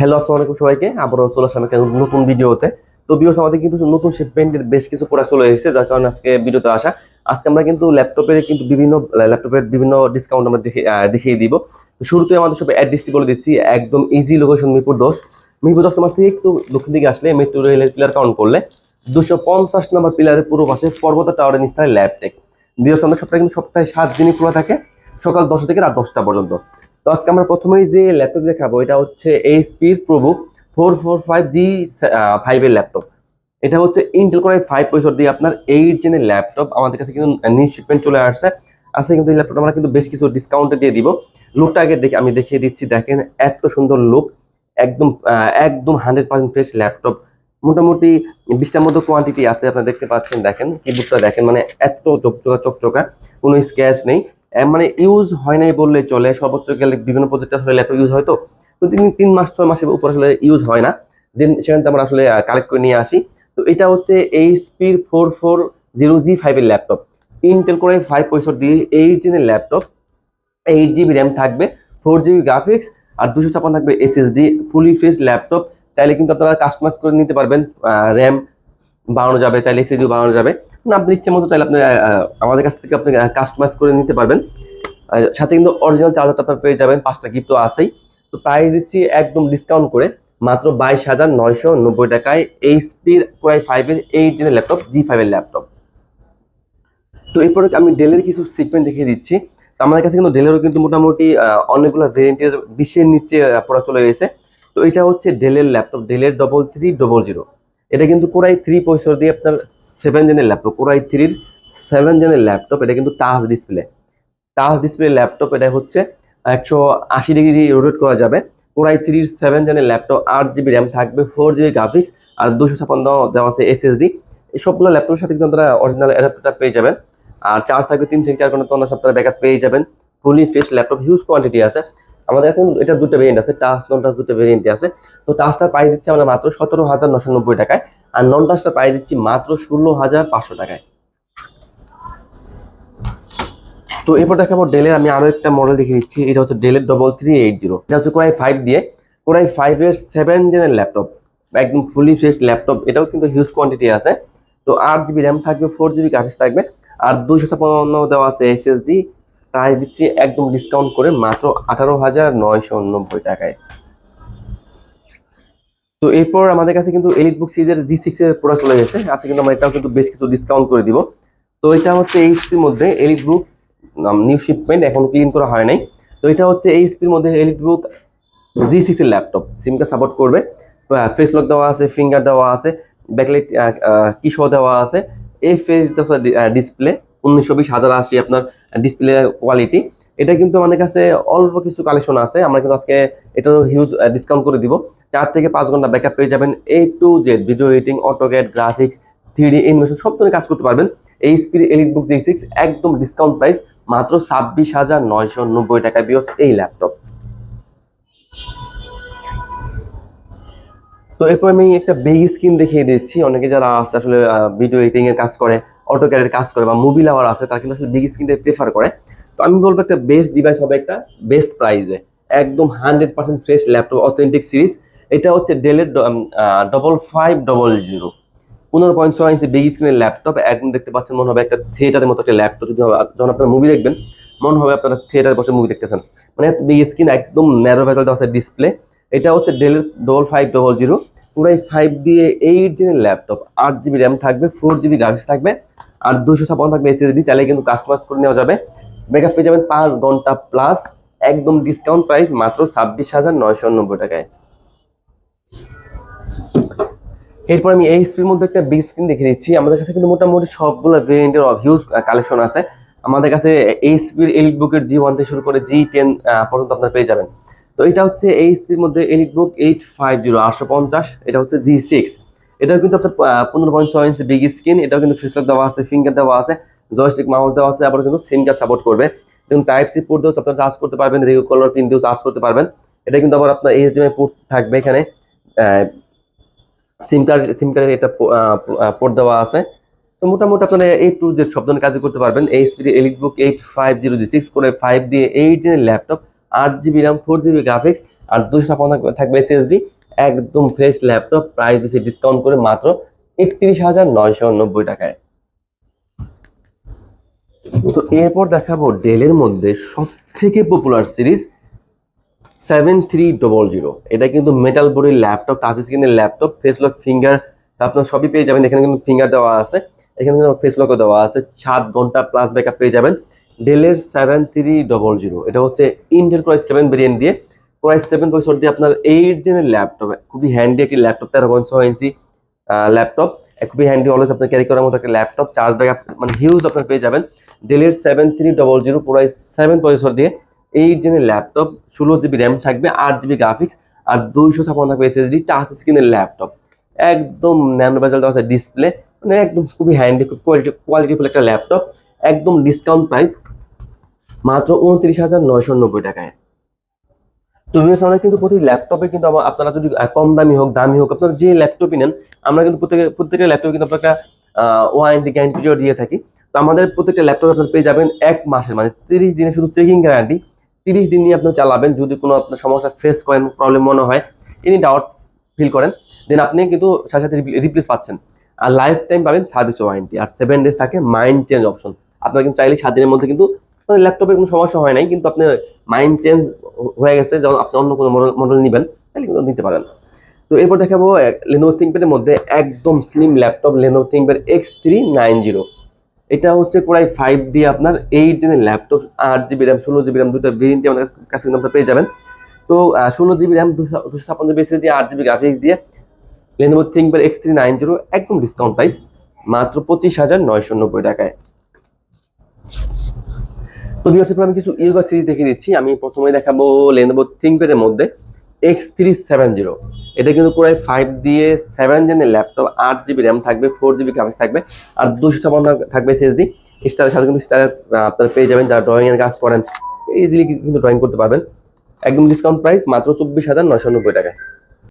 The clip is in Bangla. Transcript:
হ্যালো, আসসালামু আলাইকুম সবাইকে। আবারও চলে আসলাম একটা নতুন ভিডিওতে। তো বিয়স আমাদের কিন্তু নতুন শিপমেন্টের বেশ কিছু প্রোডাক্ট চলে এসেছে, যার কারণে আজকে ভিডিওতে আসা। আজকে আমরা কিন্তু ল্যাপটপের কিন্তু বিভিন্ন ল্যাপটপের বিভিন্ন ডিসকাউন্ট আমরা দেখে দেখিয়ে দিব। তো শুরুতে আমাদের সব অ্যাড্রেসটি বলে দিচ্ছি, একদম ইজি লোকেশন মিরপুর দশ। মিরপুর দশ তোমার থেকে একটু দক্ষিণ দিকে আসলে মেট্রো রেলের পিলার কাউন্ট করলে। দুশো পঞ্চাশ নম্বর পিলারের পূর্ব পাশে পর্বত টাওয়ারের নিস্তায় ল্যাবটেক বিয়স আমাদের সপ্তাহে কিন্তু সপ্তাহে সাত দিনই খোলা থাকে, সকাল দশটা থেকে রাত দশটা পর্যন্ত। তো আজকে আমরা প্রথমেই যে ল্যাপটপ দেখাবো, এটা হচ্ছে এইচপির ProBook four four five G ফাইভের ল্যাপটপ এটা হচ্ছে ইন্টেল কোরাই ফাইভ পয়সর দিয়ে আপনার এইট জেনের ল্যাপটপ আমাদের কাছে কিন্তু নিউ শিপমেন্ট চলে আসছে। আজকে কিন্তু এই ল্যাপটপ আমরা কিন্তু বেশ কিছু ডিসকাউন্টে দিয়ে দিব। লুকটা আগে দেখে, আমি দেখিয়ে দিচ্ছি, দেখেন এত সুন্দর লুক একদম একদম হান্ড্রেড পার্সেন্ট ফ্রেশ ল্যাপটপ মোটামুটি বিশটার মতো কোয়ান্টিটি আছে আপনারা দেখতে পাচ্ছেন, দেখেন কিবোর্ডটা দেখেন মানে এত চকচকা চকচকা, কোনো স্ক্যাচ নেই। মানে ইউজ হয় নাই বললে চলে, সর্বোচ্চ গেলে বিভিন্ন প্রজেক্ট আসলে ল্যাপটপ ইউজ হয় তো। তিন তিন মাস, ছয় মাসের উপর আসলে ইউজ হয় না। দেন সেখান থেকে আমরা আসলে কালেক্ট করে নিয়ে আসি। তো এটা হচ্ছে এইচপির ফোর ফোর জিরো জি ফাইভের ল্যাপটপ ইন্টেল করে ফাইভ দিয়ে এইট জেনের ল্যাপটপ এইট জিবি র্যাম থাকবে ফোর জিবি গ্রাফিক্স আর দুশো ছাপান্ন থাকবে এসএসডি ফুলি ফ্রেশ ল্যাপটপ চাইলে কিন্তু আপনারা কাস্টমাইজ করে নিতে পারবেন র্যাম বাড়ানো যাবে, চাইলে এসএসডিও বাড়ানো যাবে। না আপনি ইচ্ছে মতো চাইলে আপনি আমাদের কাছ থেকে আপনি কাস্টমাইজ করে নিতে পারবেন। সাথে কিন্তু অরিজিনাল চার্জারটা আপনার পেয়ে যাবেন, পাঁচটা গিফটও আছেই। তো প্রাইস দিচ্ছি একদম ডিসকাউন্ট করে, মাত্র বাইশ হাজার নয়শো নব্বই টাকায় এইচপির প্রায় ফাইভের এইট জেনের ল্যাপটপ জি ফাইভের ল্যাপটপ তো এরপরে আমি ডেলের কিছু সিগমেন্ট দেখিয়ে দিচ্ছি। তো আমাদের কাছে কিন্তু ডেলেরও কিন্তু মোটামুটি অনেকগুলো ভেরিয়েন্টের বিশের নিচে পড়া চলে গেছে। তো এটা হচ্ছে ডেলের ল্যাপটপ ডেলের ডবল থ্রি ডবল জিরো এটা কিন্তু কোরাই থ্রি পয়সা দিয়ে আপনার সেভেন জেনের ল্যাপটপ কোরাই থ্রির সেভেন জেনের ল্যাপটপ এটা কিন্তু touch display touch display laptop এটা হচ্ছে একশো আশি ডিগ্রি রোটেট করা যাবে। কোরাই থ্রির সেভেন জেনের ল্যাপটপ আট জিবি র্যাম থাকবে ফোর জিবি গ্রাফিক্স আর দুশো ছাপান্ন দেওয়া আছে এসএসডি সবগুলো ল্যাপটপের সাথে কিন্তু আপনারা অরিজিনাল অ্যাডাপ্টারটা পেয়ে যাবেন। আর চার্জ থাকবে তিন থেকে চার ঘণ্টা, তো সপ্তাহে ব্যাকআপ পেয়ে যাবেন। Fully fresh laptop huge quantity আছে। আমাদের কাছে এটা দুটো ভেরিয়েন্ট আছে টাচ নন টাচ দুটো ভেরিয়েন্ট আছে। তো টাচটার প্রাইস দিচ্ছি আমরা মাত্র সতেরো হাজার নশো নব্বই টাকায়, আর নন টাচটার প্রাইস দিচ্ছি মাত্র ষোলো হাজার পাঁচশো টাকায়। তো এরপর দেখাবো ডেলের আমি আরও একটা মডেল দেখে দিচ্ছি, এটা হচ্ছে ডেলের ডবল থ্রি এইট জিরো এটা হচ্ছে কোরাই ফাইভ দিয়ে কোরাই ফাইভের সেভেন জেনের ল্যাপটপ একদম ফুলি ফ্রেশ ল্যাপটপ এটাও কিন্তু হিউজ কোয়ান্টিটি আছে। তো আট জিবি র্যাম থাকবে ফোর জিবি গ্রাফিক্স থাকবে, আর দুশো ছাপ্পান্ন দেওয়া আছে এসএসডি প্রাইস দিচ্ছি একদম ডিসকাউন্ট করে মাত্র আঠারো হাজার নয়শো নব্বই টাকায়। তো এরপর আমাদের কাছে কিন্তু এলিট বুক সিরিজের জি সিক্স এর প্রোডাক্ট চলে গেছে। আজকে কিন্তু আমরা এটাও কিন্তু বেশ কিছু ডিসকাউন্ট করে দিব। তো এটা হচ্ছে এইচপির মধ্যে এলিট বুক নিউ শিপমেন্ট এখন ক্লিন করা হয় নাই। তো এটা হচ্ছে এইচপির মধ্যে এলিট বুক জি সিক্স এর ল্যাপটপ সিমটা সাপোর্ট করবে। ফেস লক দেওয়া আছে ফিঙ্গার দেওয়া আছে ব্যাকলাইট কিশো দেওয়া আছে। এই ফেস ডিসপ্লে উনিশশো বিশ, হাজার আশি আপনার ডিসপ্লে কোয়ালিটি এটা কিন্তু আমাদের কাছে অল্প কিছু কালেকশন আছে। আমরা কিন্তু আজকে এটারও হিউজ ডিসকাউন্ট করে দিব। চার থেকে পাঁচ ঘণ্টা ব্যাকআপ পেয়ে যাবেন। A to Z video editing অটোগেট graphics three D animation সব ধরনের কাজ করতে পারবেন। এই স্পিড এলিট বুক জি সিক্স একদম ডিসকাউন্ট প্রাইস মাত্র ছাব্বিশ হাজার নয়শো নব্বই টাকা বিয়স এই ল্যাপটপ তো এরপর আমি একটা বিগ স্ক্রিন দেখিয়ে দিচ্ছি। অনেকে যারা আসলে ভিডিও এডিটিং এর কাজ করে অটোক্যাডের কাজ করে বা মুভি লাভার আছে, তারা কিন্তু আসলে বিগ স্ক্রিনটা প্রেফার করে। তো আমি বলব একটা বেস্ট ডিভাইস হবে একটা বেস্ট প্রাইসে একদম hundred percent fresh laptop authentic series এটা হচ্ছে ডেলের ডবল ফাইভ ডবল জিরো পনেরো পয়েন্ট ছয় ইঞ্চি বিগ স্ক্রিনের ল্যাপটপ একদম দেখতে পাচ্ছেন মনে হবে একটা থিয়েটারের মতো একটা ল্যাপটপ যদি যখন আপনারা মুভি দেখবেন, মনে হবে আপনারা থিয়েটারে বসে মুভি দেখতেছেন। মানে বিগ স্ক্রিন একদম ন্যারো ভেজাল দেওয়া আছে ডিসপ্লে এটা হচ্ছে ডেলের ডবল ফাইভ ডবল জিরো পুরাই ফাইভ দিয়ে এইট জেনের ল্যাপটপ আট জিবি র্যাম থাকবে ফোর জিবি গ্রাফিক্স থাকবে, আর দুশো ছাপান্ন থাকবে এসএসডি চাইলে কিন্তু কাস্টমাইজ করে নেওয়া যাবে। ব্যাকআপ পেয়ে যাবেন পাঁচ ঘণ্টা প্লাস একদম ডিসকাউন্ট প্রাইস মাত্র ছাব্বিশ হাজার নয়শো নব্বই টাকায়। এরপর আমি এই স্ক্রিনের মধ্যে একটা বিগ স্ক্রিন দেখে দিচ্ছি আমাদের কাছে কিন্তু মোটামুটি সবগুলো ভেরিয়েন্টের হিউজ কালেকশন আছে। আমাদের কাছে এই স্পির এলিট বুকের জি ওয়ান থেকে শুরু করে জি টেন পর্যন্ত আপনারা পেয়ে যাবেন। তো এটা হচ্ছে এই স্পির মধ্যে এলিট বুক এইট ফাইভ জিরো আটশো পঞ্চাশ, এটা হচ্ছে জি সিক্স এটাও কিন্তু আপনার পনেরো পয়েন্ট ছয় ইঞ্চি বিগ স্ক্রিন এটাও কিন্তু ফেসলক দেওয়া আছে ফিঙ্গার দেওয়া আছে জয়স্টিক মাউস দেওয়া আছে, আবার কিন্তু সিম কার্ড সাপোর্ট করবে। এবং টাইপ সি পোর্ট দিয়েও আপনারা চার্জ করতে পারবেন রেগু কলার পিন দিয়েও চার্জ করতে পারবেন। এটা কিন্তু আবার আপনার এইচডিএমআই পোর্ট থাকবে এখানে। সিম কার্ড সিম কার্ডের এটা পোর্ট দেওয়া আছে। তো মোটামুটি আপনারা এই টু যে সব ধরনের কাজই করতে পারবেন। এই speed EliteBook eight five zero G six করে ফাইভ দিয়ে এইট ল্যাপটপ আট GB RAM four GB graphics আর দুশো ছাপ্পান্ন থাকবে এসএসডি একদম ফ্রেশ ল্যাপটপ প্রাইস দিচ্ছে ডিসকাউন্ট করে মাত্র একত্রিশ হাজার নয়শো নব্বই টাকায়। তো এরপর দেখাবো ডেলের মধ্যে সব থেকে popular series seven three double zero এটা কিন্তু মেটাল বডির ল্যাপটপ টাচ স্ক্রিনের ল্যাপটপ ফেস লক ফিঙ্গার আপনার সবই পেয়ে যাবেন। এখানে কিন্তু ফিঙ্গার দেওয়া আছে, এখানে কিন্তু ফেস লকও দেওয়া আছে, সাত ঘণ্টা প্লাস ব্যাকআপ পেয়ে যাবেন। ডেলের সেভেন থ্রি ডবল জিরো এটা হচ্ছে ইন্টেল ক্রয় সেভেন ভেরিয়েন্ট দিয়ে। ক্রয় সেভেন প্রসেসর দিয়ে আপনার এইট জেনের ল্যাপটপ খুবই হ্যান্ডি একটি ল্যাপটপ তেরো ছয় ইঞ্চি ল্যাপটপ খুবই হ্যান্ডি অলওয়েজ আপনার ক্যারি করার মতো একটা ল্যাপটপ চার্জ ব্যাকআপ মানে হিউজ আপনার পেয়ে যাবেন। ডেলের সেভেন থ্রি ডবল জিরো পুরাই সেভেন প্রসেসর দিয়ে এইট জেনের ল্যাপটপ ষোলো জিবি র্যাম থাকবে, আট জিবি গ্রাফিক্স আর দুইশো ছাপান্ন থাকবে এসএসডি টাচ স্ক্রিনের ল্যাপটপ একদম ন্যানো বেজাল ডিসপ্লে মানে একদম খুবই হ্যান্ডি খুব কোয়ালিটি কোয়ালিটিফুল একটা ল্যাপটপ একদম ডিসকাউন্ট প্রাইস মাত্র উনত্রিশ হাজার নয়শো নব্বই টাকায়। তো ভিউয়ার্স আমরা কিন্তু প্রতি ল্যাপটপে কিন্তু আপনারা যদি কম দামি হোক দামি হোক, আপনারা যে ল্যাপটপই নেন, আমরা কিন্তু প্রত্যেকে প্রত্যেকটা ল্যাপটপে কিন্তু আপনাকে ওয়ারেন্টি গ্যারান্টি দিয়ে থাকি। তো আমাদের প্রত্যেকটা ল্যাপটপ আপনারা পেয়ে যাবেন এক মাসের মানে তিরিশ দিনে শুধু চেকিং গ্যারান্টি তিরিশ দিন নিয়ে আপনি চালাবেন, যদি কোনো আপনার সমস্যা ফেস করেন প্রবলেম মনে হয় এনি ডাউট ফিল করেন দেন আপনি কিন্তু সাথে সাথে রিপ্লেস পাচ্ছেন। আর লাইফ টাইম পাবেন সার্ভিস ওয়ারেন্টি আর সেভেন ডেজ থাকে মাইন্ড চেঞ্জ অপশন আপনার কিন্তু চাইলে সাত দিনের মধ্যে কিন্তু ল্যাপটপে কোনো সমস্যা হয় নাই, কিন্তু আপনি মাইন্ড চেঞ্জ হয়ে গেছে, যেমন আপনি অন্য কোনো মডেল মডেল নেবেন, তাহলে কিন্তু নিতে পারেন। তো এরপর দেখাবো লেনোভো থিঙ্কপ্যাডের মধ্যে একদম slim laptop Lenovo ThinkPad X three nine zero এটা হচ্ছে প্রায় ফাইভ দিয়ে আপনার এইট দিনের ল্যাপটপ আট জিবি র্যাম ষোলো জিবি র্যাম দুটো ভেরিয়েন্টে আমাদের কাছে কিন্তু আপনারা পেয়ে যাবেন। তো ষোলো জিবি র্যাম দুশো দুশো ছাপ্পান্ন জিবি দিয়ে আট জিবি গ্রাফিক্স দিয়ে Lenovo ThinkPad X three nine zero একদম ডিসকাউন্ট প্রাইস মাত্র পঁচিশ হাজার নয়শো নব্বই টাকায়। তো ভিউয়ার্স আমি কিছু ইয়োগা সিরিজ দেখিয়ে দিচ্ছি। আমি প্রথমে দেখাবো লেনোভো থিঙ্কপ্যাডের মধ্যে এক্স থ্রি সেভেন জিরো এটা কিন্তু পুরাই ফাইভ দিয়ে সেভেন জেনের ল্যাপটপ আট জিবি র্যাম থাকবে ফোর জিবি গ্রাফিক্স থাকবে, আর দুশো ছাপান্ন থাকবে এসএসডি স্টারের সাথে কিন্তু স্টার আপনারা পেয়ে যাবেন যারা ড্রয়িংয়ের কাজ করেন ইজিলি কিন্তু ড্রয়িং করতে পারবেন। একদম ডিসকাউন্ট প্রাইস মাত্র চব্বিশ হাজার নব্বই টাকায়